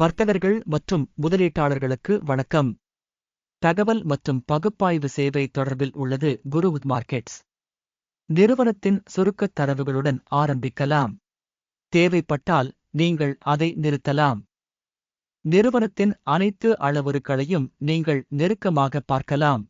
வர்த்தகர்கள் மற்றும் முதலீட்டாளர்களுக்கு வணக்கம். தகவல் மற்றும் பகுப்பாய்வு சேவை தொடர்பில் உள்ளது குருவுத் மார்க்கெட்ஸ். நிறுவனத்தின் சுருக்கத் தரவுகளுடன் ஆரம்பிக்கலாம். தேவைப்பட்டால் நீங்கள் அதை நிறுத்தலாம். நிறுவனத்தின் அனைத்து அளவுருக்களையும் நீங்கள் நெருக்கமாக பார்க்கலாம்.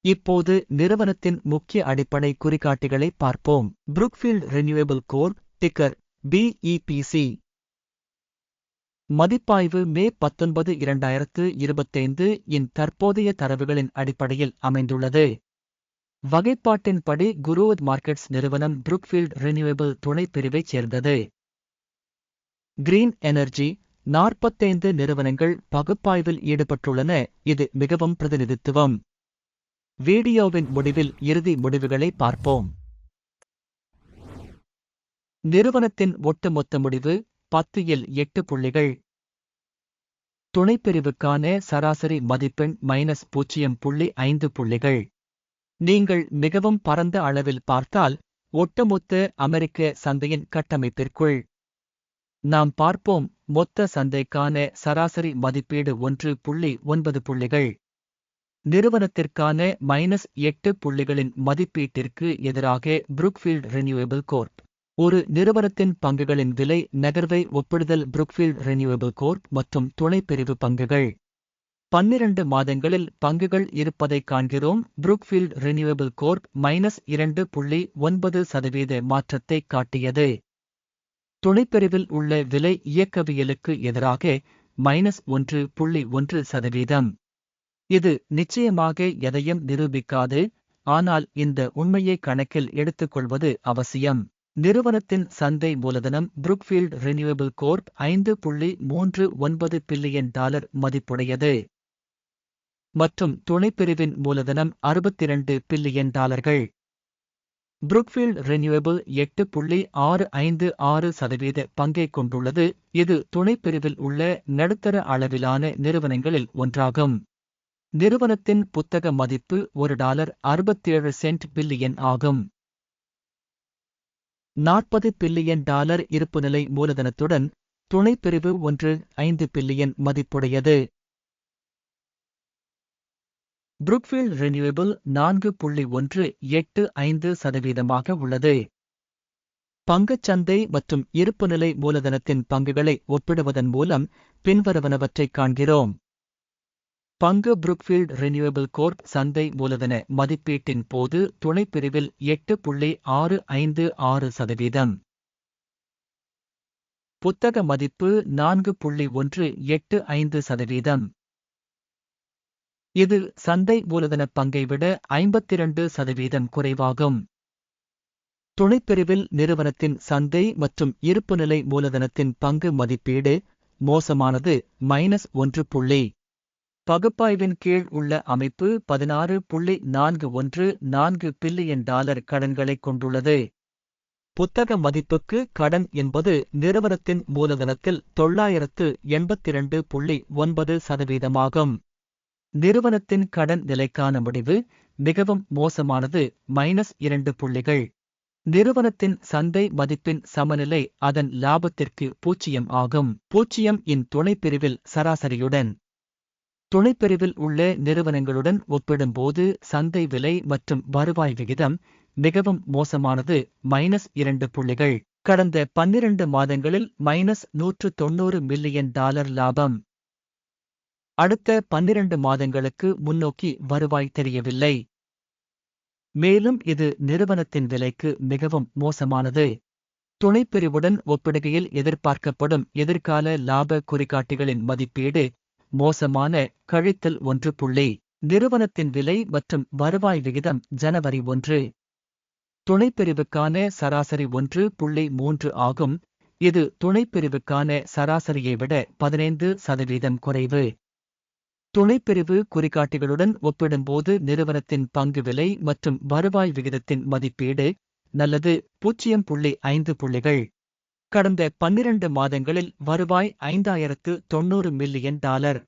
இப்போது நிறுவனத்தின் முக்கிய அடிப்படை குறிகாட்டிகளை பார்ப்போம். Brookfield Renewable Corp ticker BEPC மதிப்பாய்வு மே பத்தொன்பது இரண்டாயிரத்து இருபத்தைந்து இன் தற்போதைய தரவுகளின் அடிப்படையில் அமைந்துள்ளது. வகைப்பாட்டின்படி குருவத் மார்க்கெட்ஸ் நிறுவனம் புரூக்ஃபீல்ட் ரினியூவபிள் துணைப் பிரிவைச் சேர்ந்தது. கிரீன் எனர்ஜி நாற்பத்தைந்து நிறுவனங்கள் பகுப்பாய்வில் ஈடுபட்டுள்ளன. இது மிகவும் பிரதிநிதித்துவம். வீடியோவின் முடிவில் இறுதி முடிவுகளை பார்ப்போம். நிறுவனத்தின் ஒட்டுமொத்த முடிவு பத்து இல் எட்டு புள்ளிகள். துணைப்பிரிவுக்கான சராசரி மதிப்பெண் மைனஸ் பூஜ்ஜியம் புள்ளி ஐந்து புள்ளிகள். நீங்கள் மிகவும் பரந்த அளவில் பார்த்தால் ஒட்டுமொத்த அமெரிக்க சந்தையின் கட்டமைப்பிற்குள். நாம் பார்ப்போம் மொத்த சந்தைக்கான சராசரி மதிப்பீடு ஒன்று புள்ளி ஒன்பது புள்ளிகள். நிறுவனத்திற்கான மைனஸ் எட்டு புள்ளிகளின் மதிப்பீட்டிற்கு எதிராக புரூக்ஃபீல்ட் ரினியூவபிள் கோர்ப் ஒரு நிறுவனத்தின் பங்குகளின் விலை நகர்வை ஒப்பிடுதல் புரூக்ஃபீல்ட் ரெனியூவபிள் கோர்ப் மற்றும் துணைப்பிரிவு பங்குகள். பன்னிரண்டு மாதங்களில் பங்குகள் இருப்பதைக் காண்கிறோம். புரூக்ஃபீல்ட் ரெனியூவபிள் கோர்ப் மைனஸ் இரண்டு புள்ளி ஒன்பது சதவீத மாற்றத்தை காட்டியது. துணைப்பிரிவில் உள்ள விலை இயக்கவியலுக்கு எதிராக மைனஸ் ஒன்று புள்ளி ஒன்று சதவீதம். இது நிச்சயமாக எதையும் நிரூபிக்காது ஆனால் இந்த உண்மையை கணக்கில் எடுத்துக்கொள்வது அவசியம். நிறுவனத்தின் சந்தை மூலதனம் புருக்ஃபீல்ட் ரெனியூவபிள் கோர்ப் ஐந்து புள்ளி மூன்று ஒன்பது பில்லியன் டாலர் மதிப்புடையது. மற்றும் துணைப்பிரிவின் மூலதனம் அறுபத்திரண்டு பில்லியன் டாலர்கள். புருக்ஃபீல்ட் ரெனியூவபிள் எட்டு புள்ளி ஆறு ஐந்து ஆறு சதவீத பங்கை கொண்டுள்ளது. இது துணைப்பிரிவில் உள்ள நடுத்தர அளவிலான நிறுவனங்களில் ஒன்றாகும். நிறுவனத்தின் புத்தக மதிப்பு ஒரு டாலர் அறுபத்தேழு சென்ட் பில்லியன் ஆகும். நாற்பது பில்லியன் டாலர் இருப்புநிலை மூலதனத்துடன் துணைப்பிரிவு ஒன்று ஐந்து பில்லியன் மதிப்புடையது. புரூக்ஃபீல்ட் ரினியூவபிள் நான்கு புள்ளி ஒன்று எட்டு ஐந்து சதவீதமாக உள்ளது. பங்குச்சந்தை மற்றும் இருப்புநிலை மூலதனத்தின் பங்குகளை ஒப்பிடுவதன் மூலம் பின்வருவனவற்றைக் காண்கிறோம். பங்கு புருக்ஃபீல்ட் ரினியூவபிள் கோர்ப் சந்தை மூலதன மதிப்பீட்டின் போது துணைப்பிரிவில் எட்டு புள்ளி ஆறு ஐந்து ஆறு சதவீதம். புத்தக மதிப்பு நான்கு புள்ளி ஒன்று எட்டு ஐந்து சதவீதம். இது சந்தை மூலதன பங்கை விட ஐம்பத்திரண்டு சதவீதம் குறைவாகும். துணைப்பிரிவில் நிறுவனத்தின் சந்தை மற்றும் இருப்புநிலை மூலதனத்தின் பங்கு மதிப்பீடு மோசமானது மைனஸ் ஒன்று புள்ளி பகுப்பாய்வின் கீழ் உள்ள அமைப்பு பதினாறு புள்ளி நான்கு ஒன்று நான்கு பில்லியன் டாலர் கடன்களைக் கொண்டுள்ளது. புத்தக மதிப்புக்கு கடன் என்பது நிறுவனத்தின் மூலதனத்தில் தொள்ளாயிரத்து எண்பத்திரண்டு புள்ளி ஒன்பது சதவீதமாகும். நிறுவனத்தின் கடன் நிலைக்கான முடிவு மிகவும் மோசமானது மைனஸ் இரண்டு புள்ளிகள். நிறுவனத்தின் சந்தை மதிப்பின் சமநிலை அதன் லாபத்திற்கு பூச்சியம் ஆகும். பூச்சியம் இன் துணைப்பிரிவில் சராசரியுடன் துணைப்பிரிவில் உள்ள நிறுவனங்களுடன் ஒப்பிடும்போது சந்தை விலை மற்றும் வருவாய் விகிதம் மிகவும் மோசமானது மைனஸ் இரண்டு புள்ளிகள். கடந்த பன்னிரண்டு மாதங்களில் மைனஸ் நூற்று தொன்னூறு மில்லியன் டாலர் லாபம். அடுத்த பன்னிரண்டு மாதங்களுக்கு முன்னோக்கி வருவாய் தெரியவில்லை. மேலும் இது நிறுவனத்தின் விலைக்கு மிகவும் மோசமானது. துணைப்பிரிவுடன் ஒப்பிடுகையில் எதிர்பார்க்கப்படும் எதிர்கால லாப குறிகாட்டிகளின் மதிப்பீடு மோசமான கழித்தல் ஒன்று புள்ளி. நிறுவனத்தின் விலை மற்றும் வருவாய் விகிதம் ஜனவரி ஒன்று. துணைப்பிரிவுக்கான சராசரி ஒன்று புள்ளி மூன்று ஆகும். இது துணைப்பிரிவுக்கான சராசரியை விட பதினைந்து சதவீதம் குறைவு. துணைப்பிரிவு குறிகாட்டிகளுடன் ஒப்பிடும்போது நிறுவனத்தின் பங்கு விலை மற்றும் வருவாய் விகிதத்தின் மதிப்பீடு நல்லது. பூஜ்ஜியம் புள்ளி ஐந்து புள்ளிகள். கடந்த பன்னிரண்டு மாதங்களில் வருவாய் ஐந்தாயிரத்து தொன்னூறு மில்லியன் டாலர்.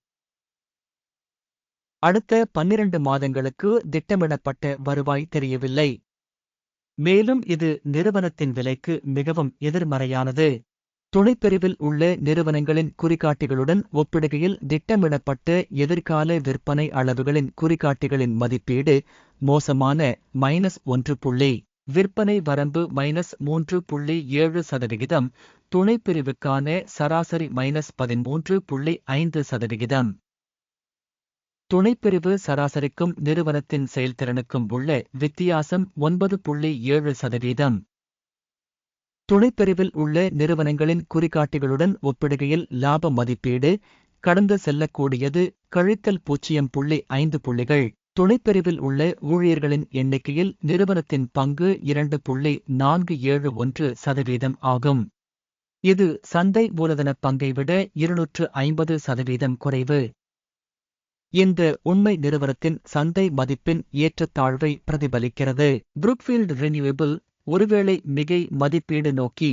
அடுத்த பன்னிரண்டு மாதங்களுக்கு திட்டமிடப்பட்ட வருவாய் தெரியவில்லை. மேலும் இது நிறுவனத்தின் விலைக்கு மிகவும் எதிர்மறையானது. துணைப்பிரிவில் உள்ள நிறுவனங்களின் குறிகாட்டிகளுடன் ஒப்பிடுகையில் திட்டமிடப்பட்ட எதிர்கால விற்பனை அளவுகளின் குறிகாட்டிகளின் மதிப்பீடு மோசமான மைனஸ் ஒன்று புள்ளி விற்பனை வரம்பு மைனஸ் மூன்று புள்ளி ஏழு சதவிகிதம் துணைப்பிரிவுக்கான சராசரி மைனஸ் பதிமூன்று புள்ளி ஐந்து சதவிகிதம். துணைப்பிரிவு சராசரிக்கும் நிறுவனத்தின் செயல்திறனுக்கும் உள்ள வித்தியாசம் ஒன்பது புள்ளி ஏழு சதவீதம் துணைப்பிரிவில் உள்ள நிறுவனங்களின் குறிகாட்டிகளுடன் ஒப்பிடுகையில் லாப மதிப்பீடு கடந்து செல்லக்கூடியது கழித்தல் பூஜ்ஜியம் புள்ளி ஐந்து புள்ளிகள். துணைப்பிரிவில் உள்ள ஊழியர்களின் எண்ணிக்கையில் நிறுவனத்தின் பங்கு இரண்டு புள்ளி நான்கு ஏழு ஒன்று சதவீதம் ஆகும். இது சந்தை மூலதன பங்கை விட இருநூற்று ஐம்பது சதவீதம் குறைவு. இந்த உண்மை நிறுவனத்தின் சந்தை மதிப்பின் ஏற்றத்தாழ்வை பிரதிபலிக்கிறது. புருக்ஃபீல்டு ரினியூவபிள் ஒருவேளை மிகை மதிப்பீடு நோக்கி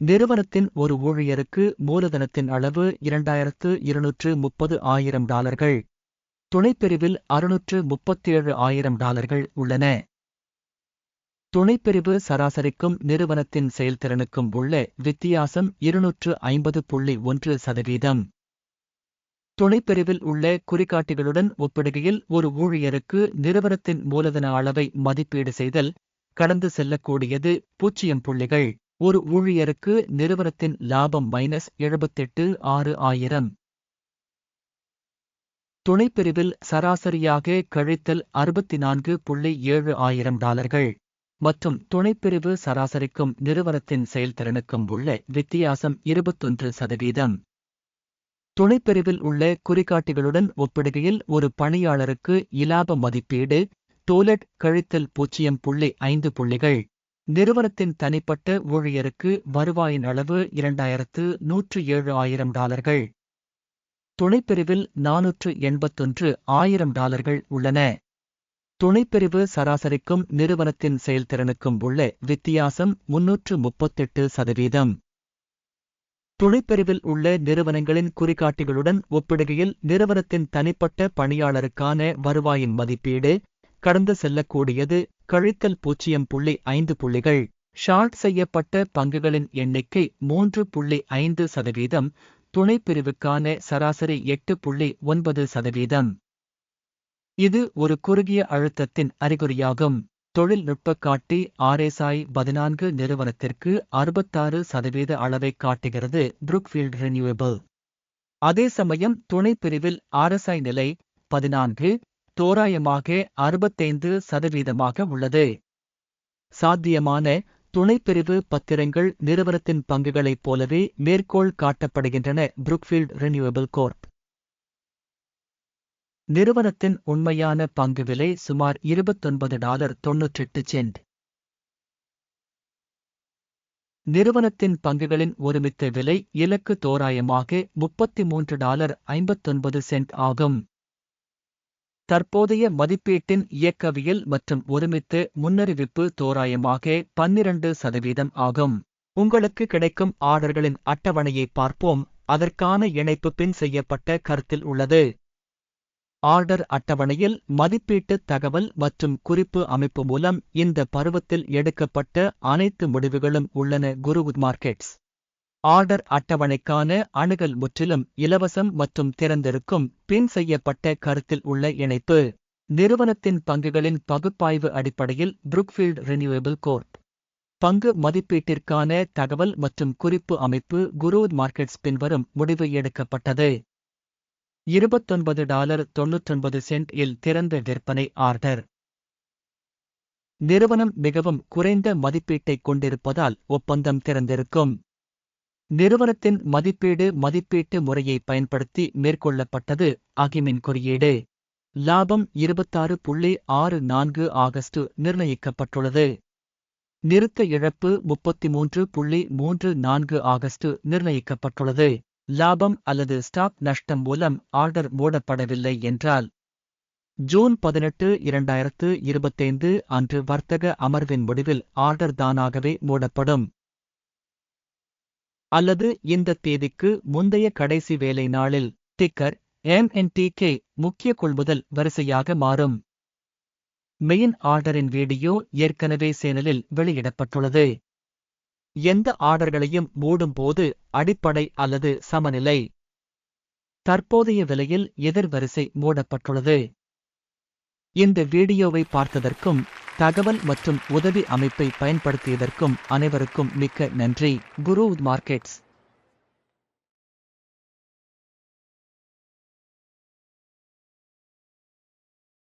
நிறுவனத்தின் ஒரு ஊழியருக்கு மூலதனத்தின் அளவு இரண்டாயிரத்து இருநூற்று முப்பது ஆயிரம் டாலர்கள். துணைப்பிரிவில் அறுநூற்று முப்பத்தேழு ஆயிரம் டாலர்கள் உள்ளன. துணைப்பிரிவு சராசரிக்கும் நிறுவனத்தின் செயல்திறனுக்கும் உள்ள வித்தியாசம் இருநூற்று ஐம்பது புள்ளி ஒன்று சதவீதம். துணைப்பிரிவில் உள்ள குறிகாட்டிகளுடன் ஒப்பிடுகையில் ஒரு ஊழியருக்கு நிறுவனத்தின் மூலதன அளவை மதிப்பீடு செய்தல் கடந்து செல்லக்கூடியது பூஜ்ஜியம் புள்ளிகள். ஒரு ஊழியருக்கு நிறுவனத்தின் லாபம் மைனஸ் எழுபத்தெட்டு ஆறு ஆயிரம். துணைப்பிரிவில் சராசரியாக கழித்தல் அறுபத்தி நான்கு புள்ளி ஏழு ஆயிரம் டாலர்கள். மற்றும் துணைப்பிரிவு சராசரிக்கும் நிறுவனத்தின் செயல்திறனுக்கும் உள்ள வித்தியாசம் இருபத்தொன்று சதவீதம். துணைப்பிரிவில் உள்ள குறிகாட்டிகளுடன் ஒப்பிடுகையில் ஒரு பணியாளருக்கு இலாப மதிப்பீடு டோலட் கழித்தல் பூஜ்ஜியம் புள்ளி ஐந்து புள்ளிகள். நிறுவனத்தின் தனிப்பட்ட ஊழியருக்கு வருவாயின் அளவு இரண்டாயிரத்து நூற்று ஏழு ஆயிரம் டாலர்கள். துணைப்பிரிவில் நானூற்று எண்பத்தொன்று ஆயிரம் டாலர்கள் உள்ளன. துணைப்பிரிவு சராசரிக்கும் நிறுவனத்தின் செயல்திறனுக்கும் உள்ள வித்தியாசம் முன்னூற்று முப்பத்தெட்டு சதவீதம். துணைப்பிரிவில் உள்ள நிறுவனங்களின் குறிகாட்டிகளுடன் ஒப்பிடுகையில் நிறுவனத்தின் தனிப்பட்ட பணியாளருக்கான வருவாயின் மதிப்பீடு கடந்து செல்லக்கூடியது கழித்தல் பூஜ்ஜியம் புள்ளி ஐந்து புள்ளிகள். ஷார்ட் செய்யப்பட்ட பங்குகளின் எண்ணிக்கை மூன்று புள்ளி ஐந்து சதவீதம் துணைப்பிரிவுக்கான சராசரி எட்டு புள்ளி ஒன்பது சதவீதம். இது ஒரு குறுகிய அழுத்தத்தின் அறிகுறியாகும். தொழில்நுட்ப காட்டி ஆர்எஸ்ஐ பதினான்கு நிறுவனத்திற்கு அறுபத்தாறு சதவீத அளவை காட்டுகிறது புருக்ஃபீல்ட் ரினியூவபிள் அதே சமயம் துணைப்பிரிவில் ஆர்எஸ்ஐ நிலை பதினான்கு தோராயமாக அறுபத்தைந்து சதவீதமாக உள்ளது. சாத்தியமான துணைப்பிரிவு பத்திரங்கள் நிறுவனத்தின் பங்குகளைப் போலவே மேற்கோள் காட்டப்படுகின்றன புரூக்ஃபீல்ட் ரினியூவபிள் கோர்ப் நிறுவனத்தின் உண்மையான பங்கு விலை சுமார் இருபத்தொன்பது டாலர் தொன்னூற்றெட்டு சென்ட். நிறுவனத்தின் பங்குகளின் ஒருமித்த விலை இலக்கு தோராயமாக முப்பத்தி மூன்று டாலர் ஐம்பத்தொன்பது சென்ட் ஆகும். தற்போதைய மதிப்பீட்டின் இயக்கவியல் மற்றும் ஒருமித்து முன்னறிவிப்பு தோராயமாக பன்னிரண்டு சதவீதம் ஆகும். உங்களுக்கு கிடைக்கும் ஆர்டர்களின் அட்டவணையை பார்ப்போம். அதற்கான இணைப்பு பின் செய்யப்பட்ட கருத்தில் உள்ளது. ஆர்டர் அட்டவணையில் மதிப்பீட்டு தகவல் மற்றும் குறிப்பு அமைப்பு மூலம் இந்த பருவத்தில் எடுக்கப்பட்ட அனைத்து முடிவுகளும் உள்ளன. குரு மார்க்கெட்ஸ். ஆர்டர் அட்டவணைக்கான அணுகல் முற்றிலும் இலவசம் மற்றும் திறந்திருக்கும் பின் செய்யப்பட்ட கருத்தில் உள்ள இணைப்பு. நிறுவனத்தின் பங்குகளின் பகுப்பாய்வு அடிப்படையில் புருக்ஃபீல்ட் ரினியூவபிள் கோர்ப் பங்கு மதிப்பீட்டிற்கான தகவல் மற்றும் குறிப்பு அமைப்பு குரூத் மார்க்கெட்ஸ் பின்வரும் முடிவு எடுக்கப்பட்டது. இருபத்தொன்பது டாலர் தொன்னூற்றொன்பது சென்ட் இல் திறந்த விற்பனை ஆர்டர். நிறுவனம் மிகவும் குறைந்த மதிப்பீட்டைக் கொண்டிருப்பதால் ஒப்பந்தம் திறந்திருக்கும். நிறுவனத்தின் மதிப்பீடு மதிப்பீட்டு முறையை பயன்படுத்தி மேற்கொள்ளப்பட்டது அகிமின் குறியீடு. லாபம் இருபத்தாறு புள்ளி ஆறு நான்கு ஆகஸ்ட் நிர்ணயிக்கப்பட்டுள்ளது. நிறுத்த இழப்பு முப்பத்தி மூன்று புள்ளி மூன்று நான்கு ஆகஸ்ட் நிர்ணயிக்கப்பட்டுள்ளது. லாபம் அல்லது ஸ்டாக் நஷ்டம் மூலம் ஆர்டர் மூடப்படவில்லை என்றால் ஜூன் பதினெட்டு இரண்டாயிரத்து இருபத்தைந்து அன்று வர்த்தக அமர்வின் முடிவில் ஆர்டர் தானாகவே மூடப்படும். அல்லது இந்த தேதிக்கு முந்தைய கடைசி வேலை நாளில் டிக்கர் எம்என்டிகே முக்கிய கொள்முதல் வரிசையாக மாறும். மெயின் ஆர்டரின் வீடியோ ஏற்கனவே சேனலில் வெளியிடப்பட்டுள்ளது. எந்த ஆர்டர்களையும் மூடும்போது அடிப்படை அல்லது சமநிலை. தற்போதைய விலையில் எதிர்வரிசை மூடப்பட்டுள்ளது. இந்த வீடியோவை பார்த்ததற்கும் தகவல் மற்றும் உதவி அமைப்பை பயன்படுத்தியதற்கும் அனைவருக்கும் மிக்க நன்றி. குரு மார்க்கெட்ஸ்.